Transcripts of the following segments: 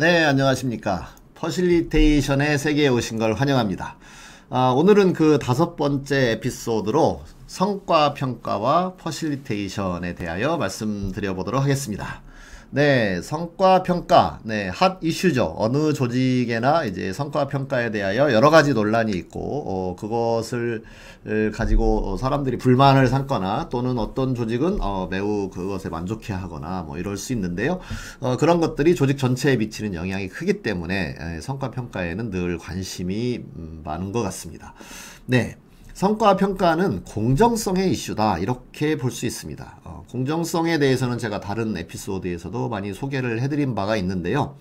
네, 안녕하십니까. 퍼실리테이션의 세계에 오신 걸 환영합니다. 아, 오늘은 그 다섯 번째 에피소드로 성과 평가와 퍼실리테이션에 대하여 말씀드려 보도록 하겠습니다. 네, 성과 평가, 네, 핫 이슈죠. 어느 조직에나 이제 성과 평가에 대하여 여러 가지 논란이 있고, 어, 그것을 가지고 사람들이 불만을 삼거나 또는 어떤 조직은 어, 매우 그것에 만족해 하거나 뭐 이럴 수 있는데요. 어, 그런 것들이 조직 전체에 미치는 영향이 크기 때문에 에, 성과 평가에는 늘 관심이 음, 많은 것 같습니다. 네. 성과 평가는 공정성의 이슈다 이렇게 볼 수 있습니다. 어, 공정성에 대해서는 제가 다른 에피소드에서도 많이 소개를 해드린 바가 있는데요.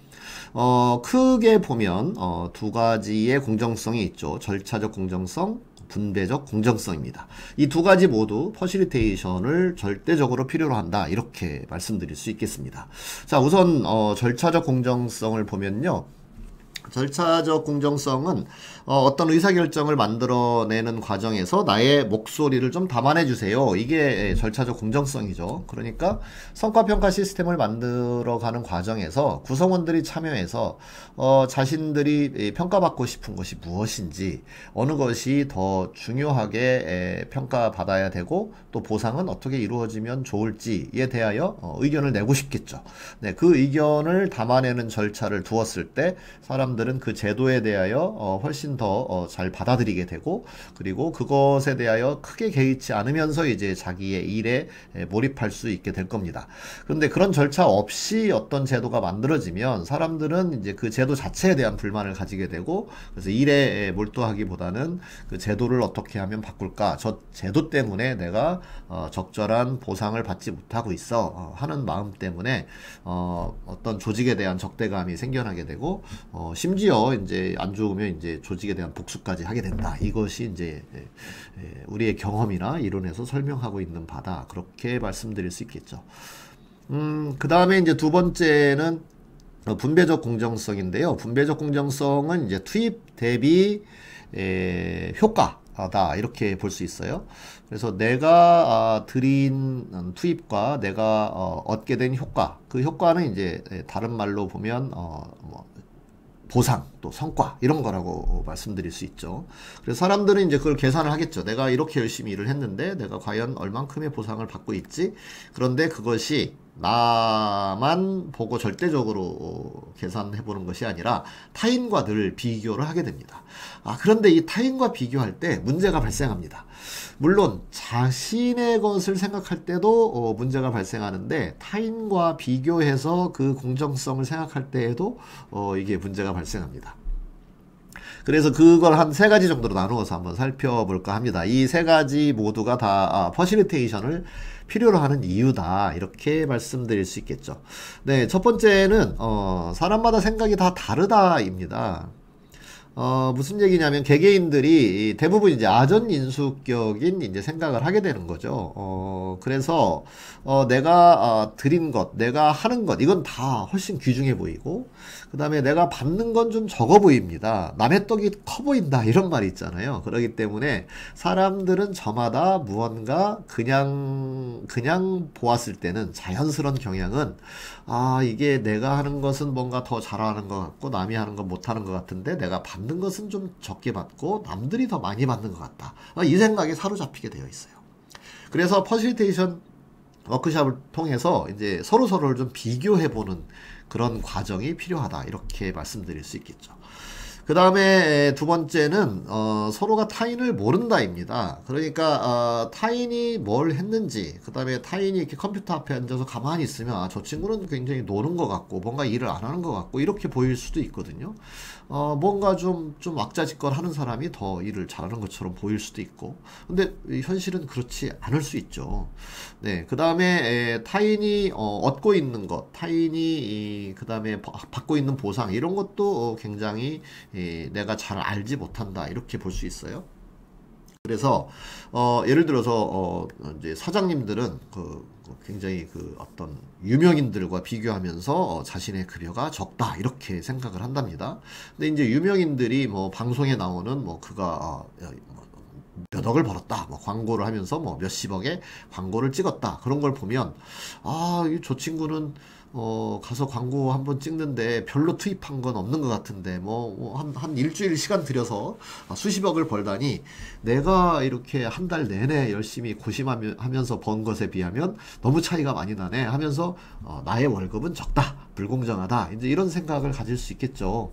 어, 크게 보면 어, 두 가지의 공정성이 있죠. 절차적 공정성, 분배적 공정성입니다. 이 두 가지 모두 퍼실리테이션을 절대적으로 필요로 한다 이렇게 말씀드릴 수 있겠습니다. 자 우선 어, 절차적 공정성을 보면요. 절차적 공정성은 어, 떤 의사결정을 만들어내는 과정에서 나의 목소리를 좀 담아내 주세요. 이게 절차적 공정성이죠. 그러니까 성과평가 시스템을 만들어가는 과정에서 구성원들이 참여해서 어, 자신들이 평가받고 싶은 것이 무엇인지 어느 것이 더 중요하게 에, 평가받아야 되고 또 보상은 어떻게 이루어지면 좋을지에 대하여 어, 의견을 내고 싶겠죠. 네, 그 의견을 담아내는 절차를 두었을 때 사람 들은 그 제도에 대하여 어, 훨씬 더잘 어, 받아들이게 되고 그리고 그것에 대하여 크게 개의치 않으면서 이제 자기의 일에 몰입할 수 있게 될 겁니다. 그런데 그런 절차 없이 어떤 제도가 만들어지면 사람들은 이제 그 제도 자체에 대한 불만을 가지게 되고 그래서 일에 몰두하기보다는 그 제도를 어떻게 하면 바꿀까 저 제도 때문에 내가 어, 적절한 보상을 받지 못하고 있어 어, 하는 마음 때문에 어, 어떤 조직에 대한 적대감이 생겨나게 되고 어, 심지어 이제 안 좋으면 이제 조직 조직에 대한 복수까지 하게 된다. 이것이 이제 우리의 경험이나 이론에서 설명하고 있는 바다. 그렇게 말씀드릴 수 있겠죠. 음, 그 다음에 이제 두 번째는 분배적 공정성인데요. 분배적 공정성은 이제 투입 대비 에, 효과다 이렇게 볼 수 있어요. 그래서 내가 아, 드린 투입과 내가 어, 얻게 된 효과, 그 효과는 이제 다른 말로 보면 어, 뭐 보상 또 성과 이런 거라고 말씀드릴 수 있죠. 그래서 사람들은 이제 그걸 계산을 하겠죠. 내가 이렇게 열심히 일을 했는데 내가 과연 얼만큼의 보상을 받고 있지? 그런데 그것이 나만 보고 절대적으로 계산해 보는 것이 아니라 타인과 늘 비교를 하게 됩니다. 아, 그런데 이 타인과 비교할 때 문제가 발생합니다. 물론 자신의 것을 생각할 때도 어, 문제가 발생하는데 타인과 비교해서 그 공정성을 생각할 때에도 어, 이게 문제가 발생합니다. 그래서 그걸 한 세 가지 정도로 나누어서 한번 살펴볼까 합니다. 이 세 가지 모두가 다 아, 퍼실리테이션을 필요로 하는 이유다. 이렇게 말씀드릴 수 있겠죠. 네, 첫 번째는 어, 사람마다 생각이 다 다르다입니다. 어, 무슨 얘기냐면 개개인들이 대부분 이제 아전 인수격인 이제 생각을 하게 되는 거죠. 어, 그래서 어, 내가 어, 드린 것, 내가 하는 것 이건 다 훨씬 귀중해 보이고 그 다음에 내가 받는 건 좀 적어 보입니다. 남의 떡이 커 보인다 이런 말이 있잖아요. 그러기 때문에 사람들은 저마다 무언가 그냥 그냥 보았을 때는 자연스러운 경향은 아 이게 내가 하는 것은 뭔가 더 잘하는 것 같고 남이 하는 건 못하는 것 같은데 내가 받는 것은 좀 적게 받고 남들이 더 많이 받는 것 같다. 이 생각에 사로잡히게 되어 있어요. 그래서 퍼실테이션 워크샵을 통해서 이제 서로 서로를 좀 비교해 보는 그런 과정이 필요하다. 이렇게 말씀드릴 수 있겠죠. 그 다음에 두 번째는 어, 서로가 타인을 모른다입니다. 그러니까 어, 타인이 뭘 했는지 그 다음에 타인이 이렇게 컴퓨터 앞에 앉아서 가만히 있으면 아, 저 친구는 굉장히 노는 것 같고 뭔가 일을 안 하는 것 같고 이렇게 보일 수도 있거든요. 어, 뭔가 좀, 좀 왁자지껄 하는 사람이 더 일을 잘하는 것처럼 보일 수도 있고 근데 현실은 그렇지 않을 수 있죠. 네, 그 다음에 타인이 어, 얻고 있는 것 타인이 그 다음에 받고 있는 보상 이런 것도 굉장히 예, 내가 잘 알지 못한다 이렇게 볼 수 있어요. 그래서 어, 예를 들어서 어, 이제 사장님들은 그, 그 굉장히 그 어떤 유명인들과 비교하면서 어, 자신의 급여가 적다 이렇게 생각을 한답니다. 근데 이제 유명인들이 뭐 방송에 나오는 뭐 그가 어, 뭐몇 억을 벌었다. 뭐 광고를 하면서 뭐 몇십억의 광고를 찍었다. 그런 걸 보면 아, 저 친구는 어, 가서 광고 한번 찍는데 별로 투입한 건 없는 것 같은데, 뭐, 뭐 한, 한 일주일 시간 들여서 아, 수십억을 벌다니, 내가 이렇게 한 달 내내 열심히 고심하면서 번 것에 비하면 너무 차이가 많이 나네 하면서, 어, 나의 월급은 적다, 불공정하다, 이제 이런 생각을 가질 수 있겠죠.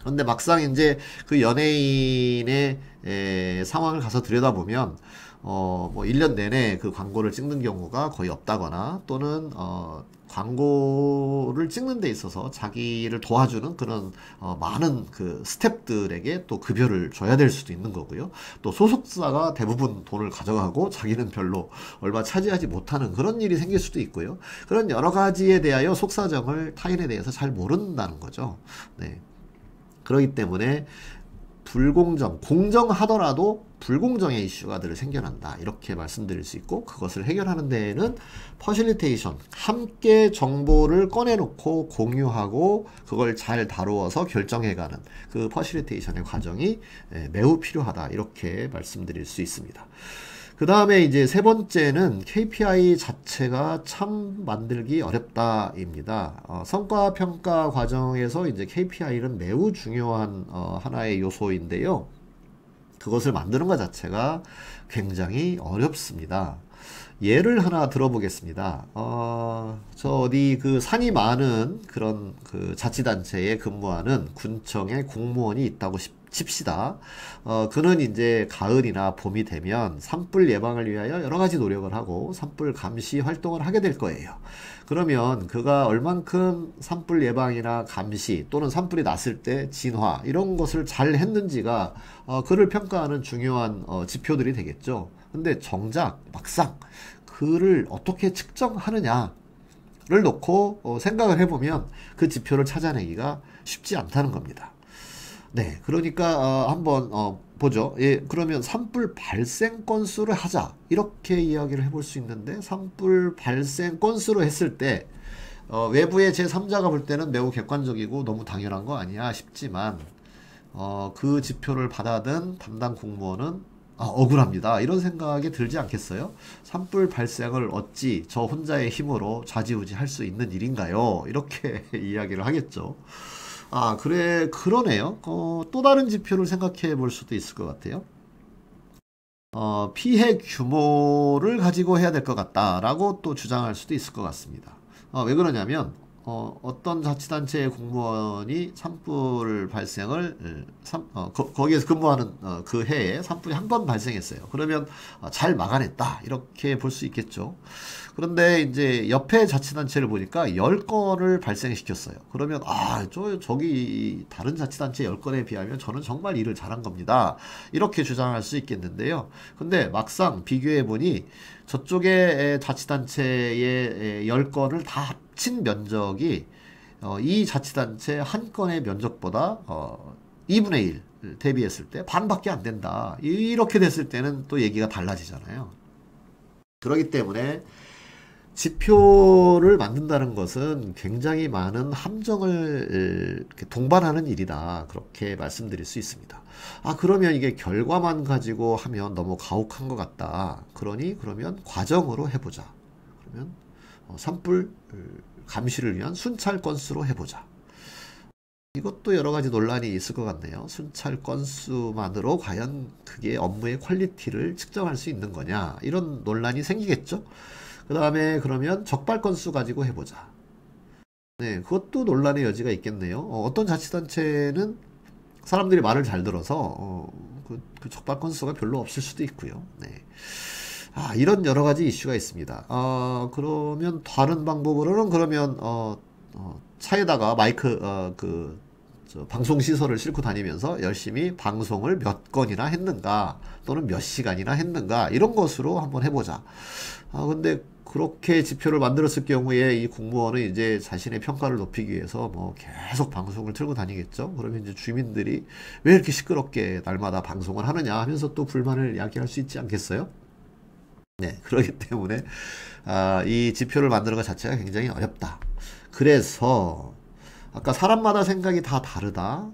그런데 막상 이제 그 연예인의 에, 상황을 가서 들여다보면, 어, 뭐 1년 내내 그 광고를 찍는 경우가 거의 없다거나 또는 어, 광고를 찍는 데 있어서 자기를 도와주는 그런 어, 많은 그 스탭들에게 또 급여를 줘야 될 수도 있는 거고요. 또 소속사가 대부분 돈을 가져가고 자기는 별로 얼마 차지하지 못하는 그런 일이 생길 수도 있고요. 그런 여러 가지에 대하여 속사정을 타인에 대해서 잘 모른다는 거죠. 네. 그렇기 때문에 불공정, 공정하더라도 불공정의 이슈가 늘 생겨난다. 이렇게 말씀드릴 수 있고 그것을 해결하는 데에는 퍼실리테이션, 함께 정보를 꺼내놓고 공유하고 그걸 잘 다루어서 결정해가는 그 퍼실리테이션의 과정이 매우 필요하다. 이렇게 말씀드릴 수 있습니다. 그 다음에 이제 세 번째는 KPI 자체가 참 만들기 어렵다입니다. 어, 성과 평가 과정에서 이제 KPI는 매우 중요한 어, 하나의 요소인데요. 그것을 만드는 것 자체가 굉장히 어렵습니다. 예를 하나 들어보겠습니다. 어, 저 어디 그 산이 많은 그런 그 자치단체에 근무하는 군청에 공무원이 있다고 칩시다. 어, 그는 이제 가을이나 봄이 되면 산불 예방을 위하여 여러 가지 노력을 하고 산불 감시 활동을 하게 될 거예요. 그러면 그가 얼만큼 산불 예방이나 감시 또는 산불이 났을 때 진화 이런 것을 잘 했는지가 어, 그를 평가하는 중요한 어, 지표들이 되겠죠. 근데 정작 막상 그를 어떻게 측정하느냐 를 놓고 어, 생각을 해보면 그 지표를 찾아내기가 쉽지 않다는 겁니다. 네, 그러니까 어, 한번 어, 보죠. 예, 그러면 산불 발생 건수를 하자 이렇게 이야기를 해볼 수 있는데 산불 발생 건수로 했을 때 어, 외부의 제3자가 볼 때는 매우 객관적이고 너무 당연한 거 아니야 싶지만 어, 그 지표를 받아든 담당 공무원은 아, 억울합니다. 이런 생각이 들지 않겠어요? 산불 발생을 어찌 저 혼자의 힘으로 좌지우지 할 수 있는 일인가요? 이렇게 이야기를 하겠죠. 아, 그래, 그러네요. 어, 또 다른 지표를 생각해 볼 수도 있을 것 같아요. 어, 피해 규모를 가지고 해야 될 것 같다라고 또 주장할 수도 있을 것 같습니다. 어, 왜 그러냐면, 어, 어떤 자치단체의 공무원이 산불 발생을 산, 어, 거, 기에서 근무하는 어, 그 해에 산불이 한 번 발생했어요. 그러면 어, 잘 막아냈다 이렇게 볼 수 있겠죠. 그런데 이제 옆에 자치단체를 보니까 10건을 발생시켰어요. 그러면 아, 저 저기 다른 자치단체 10건에 비하면 저는 정말 일을 잘한 겁니다. 이렇게 주장할 수 있겠는데요. 근데 막상 비교해 보니 저쪽에 자치단체의 10건을 다 합친 면적이 어, 이 자치단체 한 건의 면적보다 어, 2분의 1 대비했을 때 반밖에 안 된다. 이렇게 됐을 때는 또 얘기가 달라지잖아요. 그렇기 때문에 지표를 만든다는 것은 굉장히 많은 함정을 동반하는 일이다. 그렇게 말씀드릴 수 있습니다. 아, 그러면 이게 결과만 가지고 하면 너무 가혹한 것 같다. 그러니, 그러면 과정으로 해보자. 그러면 어, 산불 감시를 위한 순찰 건수로 해보자. 이것도 여러 가지 논란이 있을 것 같네요. 순찰 건수만으로 과연 그게 업무의 퀄리티를 측정할 수 있는 거냐. 이런 논란이 생기겠죠. 그 다음에 그러면 적발 건수 가지고 해보자. 네, 그것도 논란의 여지가 있겠네요. 어, 떤 자치단체는 사람들이 말을 잘 들어서 어, 그, 그, 적발 건수가 별로 없을 수도 있고요. 네. 아, 이런 여러 가지 이슈가 있습니다. 어, 그러면 다른 방법으로는 그러면 어, 어, 차에다가 마이크 어, 그 방송 시설을 싣고 다니면서 열심히 방송을 몇 건이나 했는가 또는 몇 시간이나 했는가 이런 것으로 한번 해보자. 아 근데 그렇게 지표를 만들었을 경우에 이 공무원은 이제 자신의 평가를 높이기 위해서 뭐 계속 방송을 틀고 다니겠죠. 그러면 이제 주민들이 왜 이렇게 시끄럽게 날마다 방송을 하느냐 하면서 또 불만을 야기할 수 있지 않겠어요? 네, 그렇기 때문에 아, 이 지표를 만드는 것 자체가 굉장히 어렵다. 그래서 아까 사람마다 생각이 다 다르다.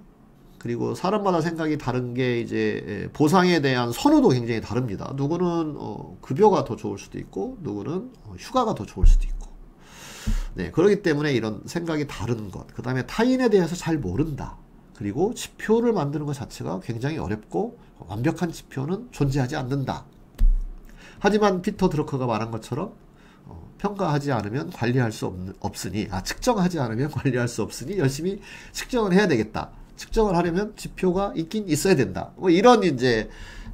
그리고 사람마다 생각이 다른 게 이제 예, 보상에 대한 선호도 굉장히 다릅니다. 누구는 어, 급여가 더 좋을 수도 있고, 누구는 어, 휴가가 더 좋을 수도 있고. 네, 그렇기 때문에 이런 생각이 다른 것, 그 다음에 타인에 대해서 잘 모른다. 그리고 지표를 만드는 것 자체가 굉장히 어렵고 완벽한 지표는 존재하지 않는다. 하지만 피터 드러커가 말한 것처럼 어, 평가하지 않으면 관리할 수 없, 없으니 아 측정하지 않으면 관리할 수 없으니 열심히 측정을 해야 되겠다. 측정을 하려면 지표가 있긴 있어야 된다. 뭐 이런 이제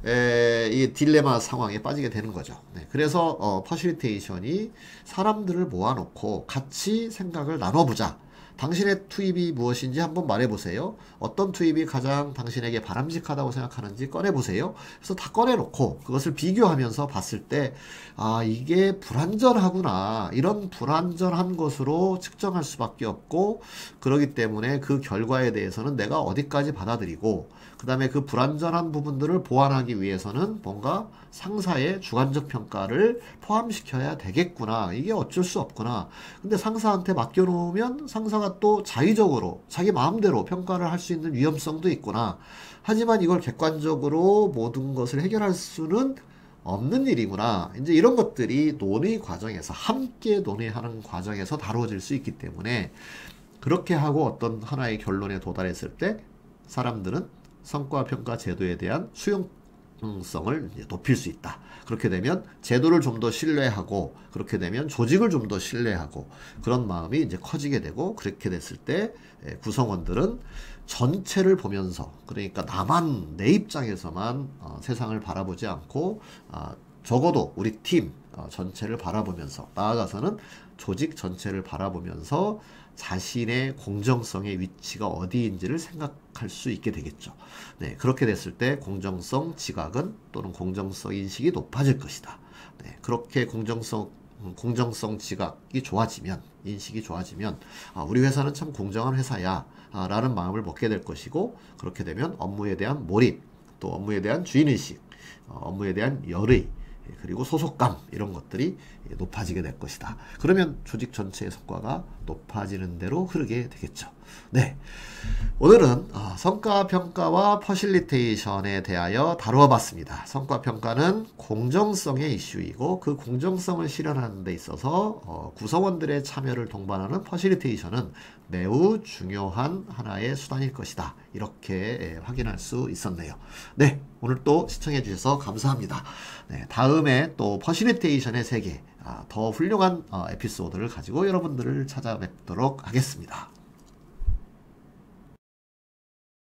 에, 이 딜레마 상황에 빠지게 되는 거죠. 네, 그래서 어, 퍼실리테이션이 사람들을 모아놓고 같이 생각을 나눠보자. 당신의 투입이 무엇인지 한번 말해보세요. 어떤 투입이 가장 당신에게 바람직하다고 생각하는지 꺼내보세요. 그래서 다 꺼내놓고 그것을 비교하면서 봤을 때, 아, 이게 불완전하구나. 이런 불완전한 것으로 측정할 수밖에 없고, 그러기 때문에 그 결과에 대해서는 내가 어디까지 받아들이고, 그 다음에 그 불완전한 부분들을 보완하기 위해서는 뭔가 상사의 주관적 평가를 포함시켜야 되겠구나. 이게 어쩔 수 없구나. 근데 상사한테 맡겨놓으면 상사가 또 자의적으로 자기 마음대로 평가를 할 수 있는 위험성도 있구나. 하지만 이걸 객관적으로 모든 것을 해결할 수는 없는 일이구나. 이제 이런 것들이 논의 과정에서 함께 논의하는 과정에서 다루어질 수 있기 때문에 그렇게 하고 어떤 하나의 결론에 도달했을 때 사람들은 성과평가 제도에 대한 수용 성을 높일 수 있다. 그렇게 되면 제도를 좀 더 신뢰하고 그렇게 되면 조직을 좀 더 신뢰하고 그런 마음이 이제 커지게 되고 그렇게 됐을 때 구성원들은 전체를 보면서 그러니까 나만 내 입장에서만 어, 세상을 바라보지 않고 어, 적어도 우리 팀 어, 전체를 바라보면서 나아가서는 조직 전체를 바라보면서 자신의 공정성의 위치가 어디인지를 생각할 수 있게 되겠죠. 네, 그렇게 됐을 때 공정성 지각은 또는 공정성 인식이 높아질 것이다. 네, 그렇게 공정성 공정성 지각이 좋아지면 인식이 좋아지면 아, 우리 회사는 참 공정한 회사야 아, 라는 마음을 먹게 될 것이고 그렇게 되면 업무에 대한 몰입 또 업무에 대한 주인의식 어, 업무에 대한 열의 그리고 소속감 이런 것들이 높아지게 될 것이다. 그러면 조직 전체의 성과가 높아지는 대로 흐르게 되겠죠. 네. 오늘은 어, 성과평가와 퍼실리테이션에 대하여 다루어 봤습니다. 성과평가는 공정성의 이슈이고 그 공정성을 실현하는 데 있어서 어, 구성원들의 참여를 동반하는 퍼실리테이션은 매우 중요한 하나의 수단일 것이다. 이렇게 예, 확인할 수 있었네요. 네. 오늘 또 시청해 주셔서 감사합니다. 네, 다음에 또 퍼실리테이션의 세계 아, 더 훌륭한 어, 에피소드를 가지고 여러분들을 찾아뵙도록 하겠습니다.